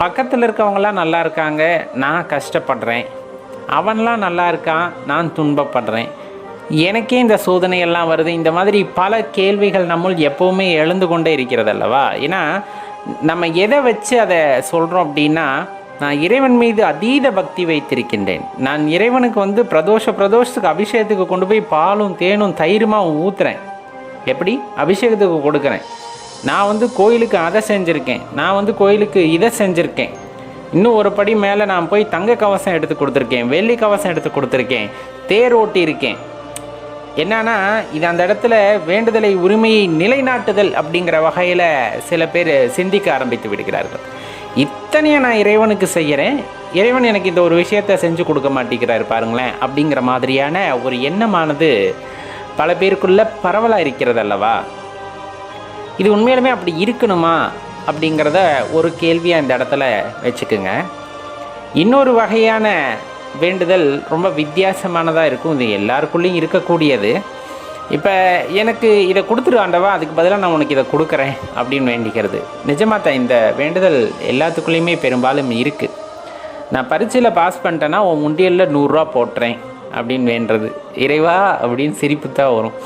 பக்கத்தில் இருக்கவங்களாம் நல்லா இருக்காங்க நான் கஷ்டப்படுறேன். அவன்லாம் நல்லா இருக்கான் நான் துன்பப்படுறேன். எனக்கே இந்த சோதனையெல்லாம் வருது. இந்த மாதிரி பல கேள்விகள் நம்முள் எப்போவுமே எழுந்து கொண்டே இருக்கிறது அல்லவா? ஏன்னா நம்ம எதை வச்சு அதை சொல்கிறோம் அப்படின்னா நான் இறைவன் மீது அதீத பக்தி வைத்திருக்கின்றேன். நான் இறைவனுக்கு வந்து பிரதோஷ பிரதோஷத்துக்கு அபிஷேகத்துக்கு கொண்டு போய் பாலும் தேனும் தயிருமாவும் ஊற்றுறேன் எப்படி? அபிஷேகத்துக்கு கொடுக்குறேன். நான் வந்து கோயிலுக்கு அதை செஞ்சுருக்கேன். நான் வந்து கோயிலுக்கு இதை செஞ்சுருக்கேன். இன்னும் ஒரு படி மேலே நான் போய் தங்க கவசம் எடுத்து கொடுத்துருக்கேன். வெள்ளி கவசம் எடுத்து கொடுத்துருக்கேன். தேர் ஓட்டி இருக்கேன் என்னன்னா இது அந்த இடத்துல வேண்டுதலை உரிமையை நிலைநாட்டுதல் அப்படிங்கிற வகையில் சில பேர் சிந்திக்க ஆரம்பித்து விடுகிறார்கள். இத்தனையை நான் இறைவனுக்கு செய்கிறேன் இறைவன் எனக்கு இந்த ஒரு விஷயத்தை செஞ்சு கொடுக்க மாட்டேங்கிறார் பாருங்களேன் அப்படிங்கிற மாதிரியான ஒரு எண்ணமானது பல பேருக்குள்ள பரவலாக இருக்கிறது அல்லவா? இது உண்மையிலுமே அப்படி இருக்கணுமா அப்படிங்கிறத ஒரு கேள்வியாக இந்த இடத்துல வச்சுக்குங்க. இன்னொரு வகையான வேண்டுதல் ரொம்ப வித்தியாசமானதாக இருக்கும். இது எல்லாருக்குள்ளேயும் இருக்கக்கூடியது. இப்போ எனக்கு இதை கொடுத்துரு ஆண்டவா அதுக்கு பதிலாக நான் உனக்கு இதை கொடுக்குறேன் அப்படின்னு வேண்டிக்கிறது. நிஜமாக தான் இந்த வேண்டுதல் எல்லாத்துக்குள்ளேயுமே பெரும்பாலும் இருக்குது நான் பரீட்சையில் பாஸ் பண்ணிட்டேன்னா உன் முண்டியலில் நூறுரூவா போட்டுறேன் அப்படின்னு வேண்டுறது. இறைவா அப்படின்னு சிரிப்பு தான் வரும்.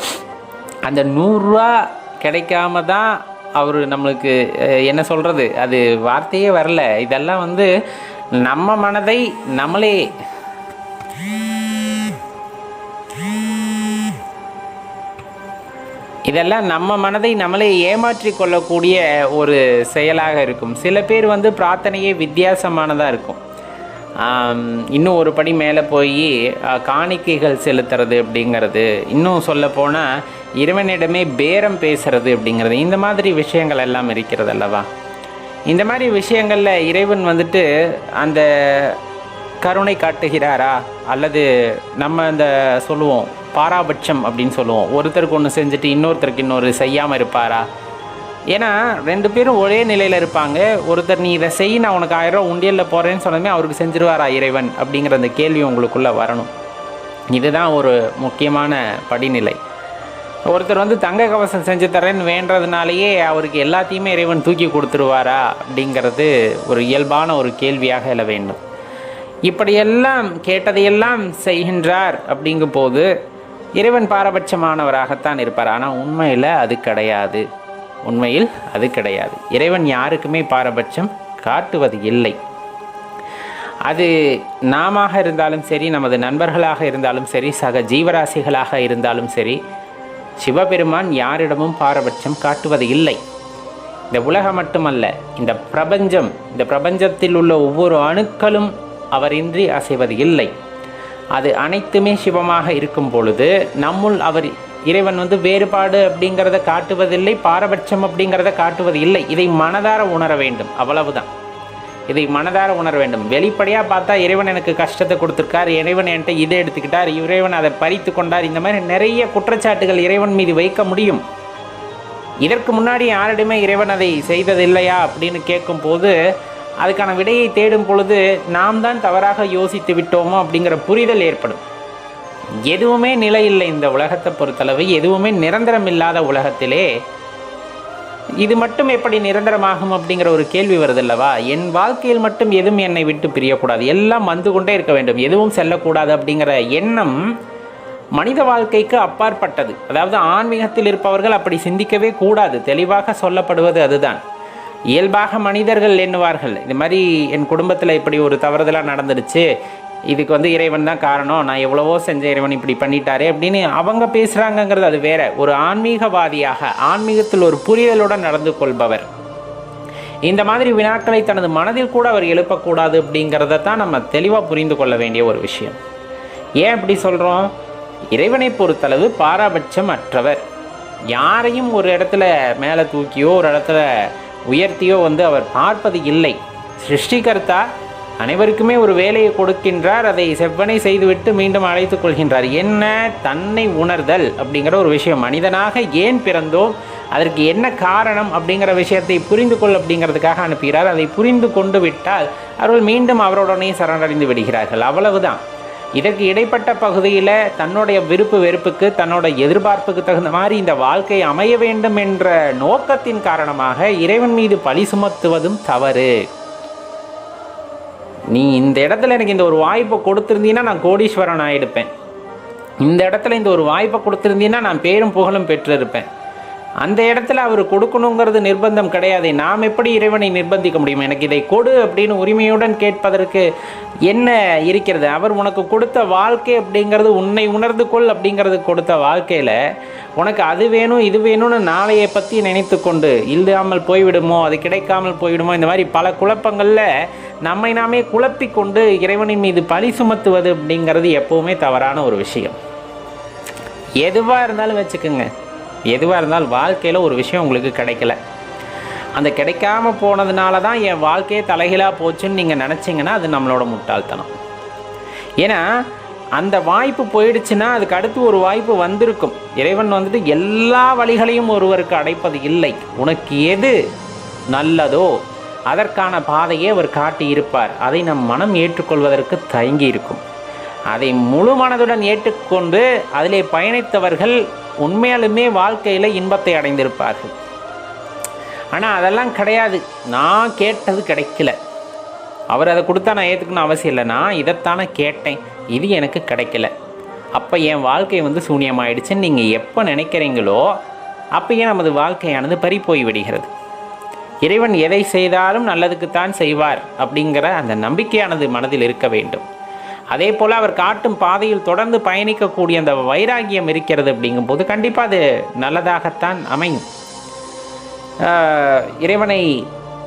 அந்த நூறுரூவா கிடைக்காம தான் அவர் நம்மளுக்கு என்ன சொல்கிறது அது வார்த்தையே வரல. இதெல்லாம் வந்து நம்ம மனதை நம்மளே இதெல்லாம் நம்ம மனதை நம்மளே ஏமாற்றி கொள்ளக்கூடிய ஒரு செயலாக இருக்கும். சில பேர் வந்து பிரார்த்தனையே வித்தியாசமானதாக இருக்கும். இன்னும் ஒரு படி மேலே போய் காணிக்கைகள் செலுத்துறது அப்படிங்கிறது. இன்னும் சொல்லப்போனால் இறைவனிடமே பேரம் பேசுறது அப்படிங்கிறது. இந்த மாதிரி விஷயங்கள் எல்லாம் இருக்கிறது அல்லவா? இந்த மாதிரி விஷயங்களில் இறைவன் வந்துட்டு அந்த கருணை காட்டுகிறாரா? அல்லது நம்ம அந்த சொல்லுவோம் பாராபட்சம் அப்படின்னு சொல்லுவோம். ஒருத்தருக்கு ஒன்று செஞ்சுட்டு இன்னொருத்தருக்கு இன்னொரு செய்யாமல் இருப்பாரா? ஏன்னா ரெண்டு பேரும் ஒரே நிலையில் இருப்பாங்க. ஒருத்தர் நீ இதை செய் நான் உனக்கு ஆயிரம் ரூபா உண்டியலில் போகிறேன்னு சொன்னதுமே அவருக்கு செஞ்சிருவாரா இறைவன்? அப்படிங்கிற அந்த கேள்வி உங்களுக்குள்ளே வரணும். இதுதான் ஒரு முக்கியமான படிநிலை. ஒருத்தர் வந்து தங்க கவசம் செஞ்சு தரேன்னு வேண்டதுனாலேயே அவருக்கு எல்லாத்தையுமே இறைவன் தூக்கி கொடுத்துருவாரா? அப்படிங்கிறது ஒரு இயல்பான ஒரு கேள்வியாக எழ வேண்டும். இப்படியெல்லாம் கேட்டதையெல்லாம் செய்கின்றார் அப்படிங்கும் போது இறைவன் பாரபட்சமானவராகத்தான் இருப்பார். ஆனால் உண்மையில் அது கிடையாது. உண்மையில் அது கிடையாது. இறைவன் யாருக்குமே பாரபட்சம் காட்டுவது இல்லை. அது நாம இருந்தாலும் சரி நமது நண்பர்களாக இருந்தாலும் சரி சக ஜீவராசிகளாக இருந்தாலும் சரி சிவபெருமான் யாரிடமும் பாரபட்சம் காட்டுவது இல்லை. இந்த உலகம் மட்டுமல்ல இந்த பிரபஞ்சம் இந்த பிரபஞ்சத்தில் உள்ள ஒவ்வொரு அணுக்களும் அவரின்றி அசைவது இல்லை. அது அனைத்துமே சிவமாக இருக்கும் பொழுது நம்முள் அவர் இறைவன் வந்து வேறுபாடு அப்படிங்கிறத காட்டுவதில்லை பாரபட்சம் அப்படிங்கிறத காட்டுவது இல்லை இதை மனதார உணர வேண்டும் அவ்வளவுதான். இதை மனதார உணர வேண்டும். வெளிப்படையாக பார்த்தா இறைவன் எனக்கு கஷ்டத்தை கொடுத்துருக்கார் இறைவன் என்கிட்ட இதை எடுத்துக்கிட்டார் இறைவன் அதை பறித்து கொண்டார் இந்த மாதிரி நிறைய குற்றச்சாட்டுகள் இறைவன் மீது வைக்க முடியும். இதற்கு முன்னாடி யாரிடமே இறைவன் அதை செய்ததில்லையா அப்படின்னு கேட்கும்போது அதுக்கான விடையை தேடும் பொழுது நாம் தான் தவறாக யோசித்து விட்டோமோ அப்படிங்கிற புரிதல் ஏற்படும். எதுவுமே நிலை இல்லை இந்த உலகத்தை பொறுத்தளவு. எதுவுமே நிரந்தரம் இல்லாத உலகத்திலே இது மட்டும் எப்படி நிரந்தரமாகும் அப்படிங்கிற ஒரு கேள்வி வருதில்லவா? என் வாழ்க்கையில் மட்டும் எதுவும் என்னை விட்டு பிரியக்கூடாது. எல்லாம் வந்து கொண்டே இருக்க வேண்டும். எதுவும் செல்லக்கூடாது அப்படிங்கிற எண்ணம் மனித வாழ்க்கைக்கு அப்பாற்பட்டது. அதாவது ஆன்மீகத்தில் இருப்பவர்கள் அப்படி சிந்திக்கவே கூடாது. தெளிவாக சொல்லப்படுவது அதுதான். இயல்பாக மனிதர்கள் எண்ணுவார்கள். இது மாதிரி என் குடும்பத்தில் இப்படி ஒரு தவறுதலாக நடந்துடுச்சு. இதுக்கு வந்து இறைவன் தான் காரணம். நான் எவ்வளவோ செஞ்ச இறைவன் இப்படி பண்ணிட்டாரு அப்படின்னு அவங்க பேசுகிறாங்கங்கிறது அது வேற. ஒரு ஆன்மீகவாதியாக ஆன்மீகத்தில் ஒரு புரிதலுடன் நடந்து கொள்பவர். இந்த மாதிரி வினாக்களை தனது மனதில் கூட அவர் எழுப்பக்கூடாது அப்படிங்கிறத தான் நம்ம தெளிவாக புரிந்து கொள்ள வேண்டிய ஒரு விஷயம். ஏன் அப்படி சொல்கிறோம் இறைவனை பொறுத்தளவு பாராபட்சம் அற்றவர் யாரையும் ஒரு இடத்துல மேலே தூக்கியோ ஒரு இடத்துல உயர்த்தியோ வந்து அவர் பார்ப்பது இல்லை. சிருஷ்டிகர்த்தா அனைவருக்குமே ஒரு வேலையை கொடுக்கின்றார் அதை செவ்வனை செய்துவிட்டு மீண்டும் அழைத்துக் கொள்கின்றார். என்ன தன்னை உணர்தல் அப்படிங்கிற ஒரு விஷயம். மனிதனாக ஏன் பிறந்தோம்? அதற்கு என்ன காரணம் அப்படிங்கிற விஷயத்தை புரிந்து கொள் அப்படிங்கிறதுக்காக அனுப்புகிறார். அதை புரிந்து கொண்டு விட்டால் அவர்கள் மீண்டும் அவருடனே சரணடைந்து விடுகிறார்கள். அவ்வளவுதான். இதற்கு இடைப்பட்ட பகுதியில் தன்னுடைய விருப்பு வெறுப்புக்கு தன்னோட எதிர்பார்ப்புக்கு தகுந்த மாதிரி இந்த வாழ்க்கை அமைய வேண்டும் என்ற நோக்கத்தின் காரணமாக இறைவன் மீது பழி சுமத்துவதும் தவறு. நீ இந்த இடத்துல எனக்கு இந்த ஒரு வாய்ப்பை கொடுத்துருந்தீங்கன்னா நான் கோடீஸ்வரன் ஆகிடுப்பேன் இந்த இடத்துல இந்த ஒரு வாய்ப்பை கொடுத்துருந்தீங்கன்னா நான் பேரும் புகழும் பெற்றிருப்பேன். அந்த இடத்துல அவர் கொடுக்கணுங்கிறது நிர்பந்தம் கிடையாது. நாம் எப்படி இறைவனை நிர்பந்திக்க முடியும்? எனக்கு இதை கொடு அப்படின்னு உரிமையுடன் கேட்பதற்கு என்ன இருக்கிறது? அவர் உனக்கு கொடுத்த வாழ்க்கை அப்படிங்கிறது உன்னை உணர்ந்து கொள் அப்படிங்கிறது கொடுத்த வாழ்க்கையில் உனக்கு அது வேணும் இது வேணும்னு நாளையை பற்றி நினைத்து கொண்டு இல்லாமல் போய்விடுமோ அது கிடைக்காமல் போய்விடுமோ இந்த மாதிரி பல குழப்பங்களில் நம்மை நாமே குழப்பி கொண்டு இறைவனின் மீது பழி சுமத்துவது அப்படிங்கிறது எப்போவுமே தவறான ஒரு விஷயம். எதுவாக இருந்தாலும் வச்சுக்கோங்க. எதுவாக இருந்தாலும் வாழ்க்கையில் ஒரு விஷயம் உங்களுக்கு கிடைக்கல. அந்த கிடைக்காம போனதுனால தான் என் வாழ்க்கையே தலைகீழாக போச்சுன்னு நீங்கள் நினச்சிங்கன்னா அது நம்மளோட முட்டாள்தனம். ஏன்னா அந்த வாய்ப்பு போயிடுச்சுன்னா அதுக்கு அடுத்து ஒரு வாய்ப்பு வந்திருக்கும். இறைவன் வந்துட்டு எல்லா வழிகளையும் ஒருவருக்கு அடைப்பது இல்லை. உனக்கு எது நல்லதோ அதற்கான பாதையை அவர் காட்டி இருப்பார். அதை நம் மனம் ஏற்றுக்கொள்வதற்கு தயங்கி இருக்கும். அதை முழு மனதுடன் ஏற்றுக்கொண்டு அதிலே பயணித்தவர்கள் உண்மையாலுமே வாழ்க்கையில் இன்பத்தை அடைந்திருப்பார்கள். ஆனால் அதெல்லாம் கிடையாது. நான் கேட்டது கிடைக்கல. அவர் அதை கொடுத்தா நான் ஏற்றுக்கணும் அவசியம் இல்லை. நான் இதைத்தானே கேட்டேன். இது எனக்கு கிடைக்கல. அப்போ என் வாழ்க்கை வந்து சூன்யமாயிடுச்சுன்னு நீங்கள் எப்போ நினைக்கிறீங்களோ அப்பயே நமது வாழ்க்கையானது பறி போய் விடுகிறது. இறைவன் எதை செய்தாலும் நல்லதுக்குத்தான் செய்வார் அப்படிங்கிற அந்த நம்பிக்கையானது மனதில் இருக்க வேண்டும். அதே போல் அவர் காட்டும் பாதையில் தொடர்ந்து பயணிக்கக்கூடிய அந்த வைராகியம் இருக்கிறது அப்படிங்கும்போது கண்டிப்பாக அது நல்லதாகத்தான் அமையும். இறைவனை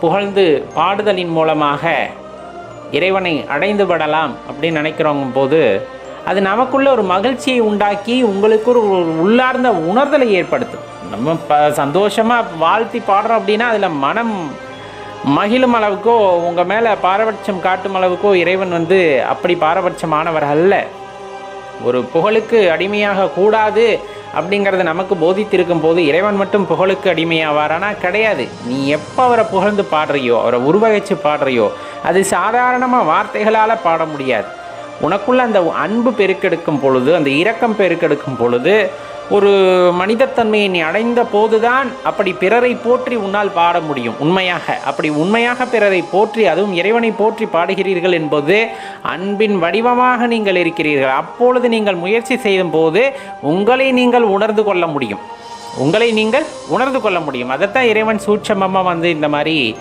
புகழ்ந்து பாடுதலின் மூலமாக இறைவனை அடைந்து விடலாம் அப்படின்னு நினைக்கிறவங்க போது அது நமக்குள்ள ஒரு மகிழ்ச்சியை உண்டாக்கி உங்களுக்கு ஒரு உள்ளார்ந்த உணர்தலை ஏற்படுத்தும். நம்ம ப சந்தோஷமாக வாழ்த்தி பாடுறோம் அப்படின்னா அதில் மனம் மகிழும் அளவுக்கோ உங்கள் மேலே பாரபட்சம் காட்டும் அளவுக்கோ இறைவன் வந்து அப்படி பாரபட்சமானவர் அல்ல ஒரு புகழுக்கு அடிமையாக கூடாது அப்படிங்கிறத நமக்கு போதித்திருக்கும் போது இறைவன் மட்டும் புகழுக்கு அடிமையாவாரானா? கிடையாது. நீ எப்போ அவரை புகழ்ந்து பாடுறியோ அவரை உருவகிச்சு பாடுறியோ அது சாதாரணமாக வார்த்தைகளால் பாட முடியாது. உனக்குள்ள அந்த அன்பு பெருக்கெடுக்கும் பொழுது அந்த இரக்கம் பெருக்கெடுக்கும் பொழுது ஒரு மனிதத்தன்மையை நீ அடைந்த போதுதான் அப்படி பிறரை போற்றி உன்னால் பாட முடியும். உண்மையாக அப்படி உண்மையாக பிறரை போற்றி அதுவும் இறைவனை போற்றி பாடுகிறீர்கள் என்பது அன்பின் வடிவமாக நீங்கள் இருக்கிறீர்கள். அப்பொழுது நீங்கள் முயற்சி செய்யும் போது உங்களை நீங்கள் உணர்ந்து கொள்ள முடியும். உங்களை நீங்கள் உணர்ந்து கொள்ள முடியும். அதைத்தான் இறைவன் சூட்சமமாக வந்து இந்த மாதிரி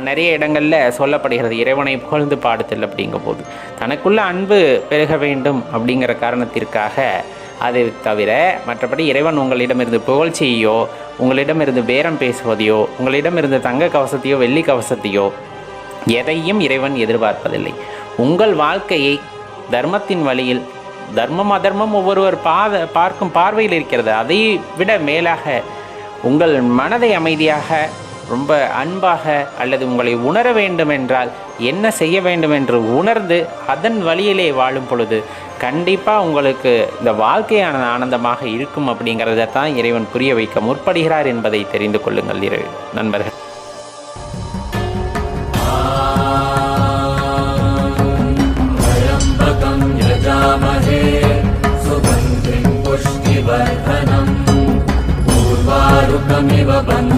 நிறைய இடங்களில் சொல்லப்படுகிறது. இறைவனை புகழ்ந்து பாடுதல் அப்படிங்கும் போது தனக்குள்ள அன்பு பெருக வேண்டும் அப்படிங்கிற காரணத்திற்காக அதை தவிர மற்றபடி இறைவன் உங்களிடமிருந்து புகழ்ச்சியையோ உங்களிடமிருந்து பேரம் பேசுவதையோ உங்களிடமிருந்து தங்க கவசத்தையோ வெள்ளி கவசத்தையோ எதையும் இறைவன் எதிர்பார்ப்பதில்லை. உங்கள் வாழ்க்கையை தர்மத்தின் வழியில் தர்மம் அதர்மம் ஒவ்வொருவர் பாத பார்க்கும் பார்வையில் இருக்கிறது. அதை விட மேலாக உங்கள் மனதை அமைதியாக ரொம்ப அன்பாக அல்லது உங்களை உணர வேண்டும் என்றால் என்ன செய்ய வேண்டும் என்று உணர்ந்து அதன் வழியிலே வாழும் பொழுது கண்டிப்பாக உங்களுக்கு இந்த வாழ்க்கையான ஆனந்தமாக இருக்கும் அப்படிங்கிறத தான் இறைவன் புரிய வைக்க முற்படுகிறார் என்பதை தெரிந்து கொள்ளுங்கள் இறை நண்பர்கள். Rama पूर्वारुकमिव बन्धनान्